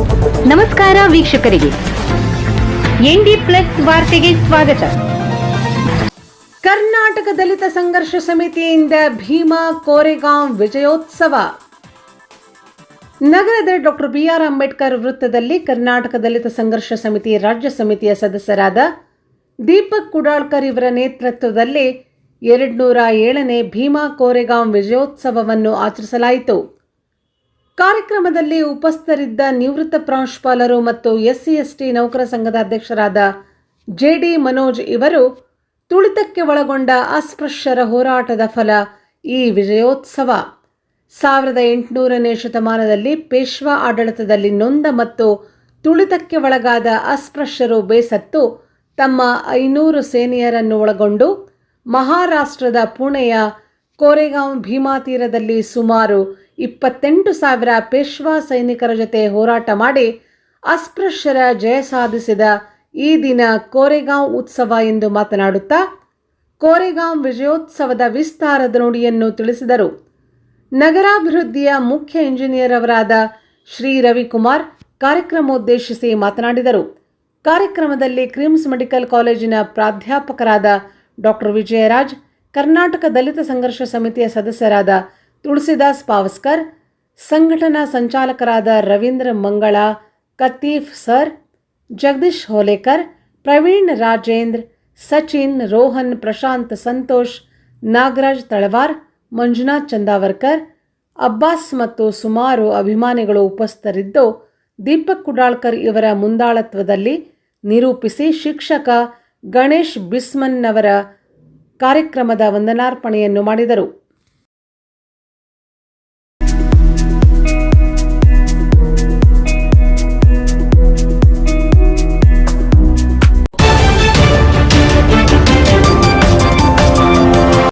ನಮಸ್ಕಾರ ವೀಕ್ಷಕರಿಗೆ. ND plus ವಾರ್ತೆಗೆ ಸ್ವಾಗತ. ಕರ್ನಾಟಕ ದಲಿತ ಸಂಘರ್ಷ ಸಮಿತಿಯಿಂದ ಭೀಮಾ ಕೋರೆಗಾಂವ್ ವಿಜಯೋತ್ಸವ. ನಗರದ ಡಾಕ್ಟರ್ ಬಿಆರ್ ಅಂಬೇಡ್ಕರ್ ವೃತ್ತದಲ್ಲಿ ಕರ್ನಾಟಕ ದಲಿತ ಸಂಘರ್ಷ ಸಮಿತಿ ರಾಜ್ಯ ಸಮಿತಿಯ ಸದಸ್ಯರಾದ ದೀಪಕ್ ಕುಡಾಳ್ಕರ್ ಇವರ ನೇತೃತ್ವದಲ್ಲಿ ಎರಡ್ನೂರ ಏಳನೇ ಭೀಮಾ ಕೋರೆಗಾಂವ್ ವಿಜಯೋತ್ಸವವನ್ನು ಆಚರಿಸಲಾಯಿತು. ಕಾರ್ಯಕ್ರಮದಲ್ಲಿ ಉಪಸ್ಥರಿದ್ದ ನಿವೃತ್ತ ಪ್ರಾಂಶುಪಾಲರು ಮತ್ತು ಎಸ್ಸಿ ಎಸ್ಟಿ ನೌಕರ ಸಂಘದ ಅಧ್ಯಕ್ಷರಾದ ಜೆಡಿ ಮನೋಜ್ ಇವರು ತುಳಿತಕ್ಕೆ ಒಳಗೊಂಡ ಅಸ್ಪೃಶ್ಯರ ಹೋರಾಟದ ಫಲ ಈ ವಿಜಯೋತ್ಸವ. ಸಾವಿರದ ಎಂಟುನೂರನೇ ಶತಮಾನದಲ್ಲಿ ಪೇಶ್ವಾ ಆಡಳಿತದಲ್ಲಿ ನೊಂದ ಮತ್ತು ತುಳಿತಕ್ಕೆ ಒಳಗಾದ ಅಸ್ಪೃಶ್ಯರು ಬೇಸತ್ತು ತಮ್ಮ ಐನೂರು ಸೇನೆಯರನ್ನು ಒಳಗೊಂಡು ಮಹಾರಾಷ್ಟ್ರದ ಪುಣೆಯ ಕೋರೆಗಾಂವ್ ಭೀಮಾ ತೀರದಲ್ಲಿ ಸುಮಾರು ಇಪ್ಪತ್ತೆಂಟು ಸಾವಿರ ಪೇಶ್ವಾ ಸೈನಿಕರ ಜೊತೆ ಹೋರಾಟ ಮಾಡಿ ಅಸ್ಪೃಶ್ಯರ ಜಯ ಸಾಧಿಸಿದ ಈ ದಿನ ಕೋರೆಗಾಂವ್ ಉತ್ಸವ ಎಂದು ಮಾತನಾಡುತ್ತಾ ಕೋರೆಗಾಂವ್ ವಿಜಯೋತ್ಸವದ ವಿಸ್ತಾರದ ನುಡಿಯನ್ನು ತಿಳಿಸಿದರು. ನಗರಾಭಿವೃದ್ಧಿಯ ಮುಖ್ಯ ಇಂಜಿನಿಯರ್ ಅವರಾದ ಶ್ರೀ ರವಿಕುಮಾರ್ ಕಾರ್ಯಕ್ರಮೋದ್ದೇಶಿಸಿ ಮಾತನಾಡಿದರು. ಕಾರ್ಯಕ್ರಮದಲ್ಲಿ ಕ್ರಿಮ್ಸ್ ಮೆಡಿಕಲ್ ಕಾಲೇಜಿನ ಪ್ರಾಧ್ಯಾಪಕರಾದ ಡಾಕ್ಟರ್ ವಿಜಯರಾಜ್, ಕರ್ನಾಟಕ ದಲಿತ ಸಂಘರ್ಷ ಸಮಿತಿಯ ಸದಸ್ಯರಾದ ತುಳಸಿದಾಸ್ ಪಾವಸ್ಕರ್, ಸಂಘಟನಾ ಸಂಚಾಲಕರಾದ ರವೀಂದ್ರ ಮಂಗಳ, ಕತೀಫ್ ಸರ್, ಜಗದೀಶ್ ಹೋಲೇಕರ್, ಪ್ರವೀಣ್ ರಾಜೇಂದ್ರ, ಸಚಿನ್ ರೋಹನ್, ಪ್ರಶಾಂತ್ ಸಂತೋಷ್, ನಾಗರಾಜ್ ತಳವಾರ್, ಮಂಜುನಾಥ್ ಚಂದಾವರ್ಕರ್, ಅಬ್ಬಾಸ್ ಮತ್ತು ಸುಮಾರು ಅಭಿಮಾನಿಗಳು ಉಪಸ್ಥರಿದ್ದು ದೀಪಕ್ ಕುಡಾಳ್ಕರ್ ಇವರ ಮುಂದಾಳತ್ವದಲ್ಲಿ ನಿರೂಪಿಸಿ ಶಿಕ್ಷಕ ಗಣೇಶ್ ಬಿಸ್ಮನ್ನವರ ಕಾರ್ಯಕ್ರಮದ ವಂದನಾರ್ಪಣೆಯನ್ನು ಮಾಡಿದರು.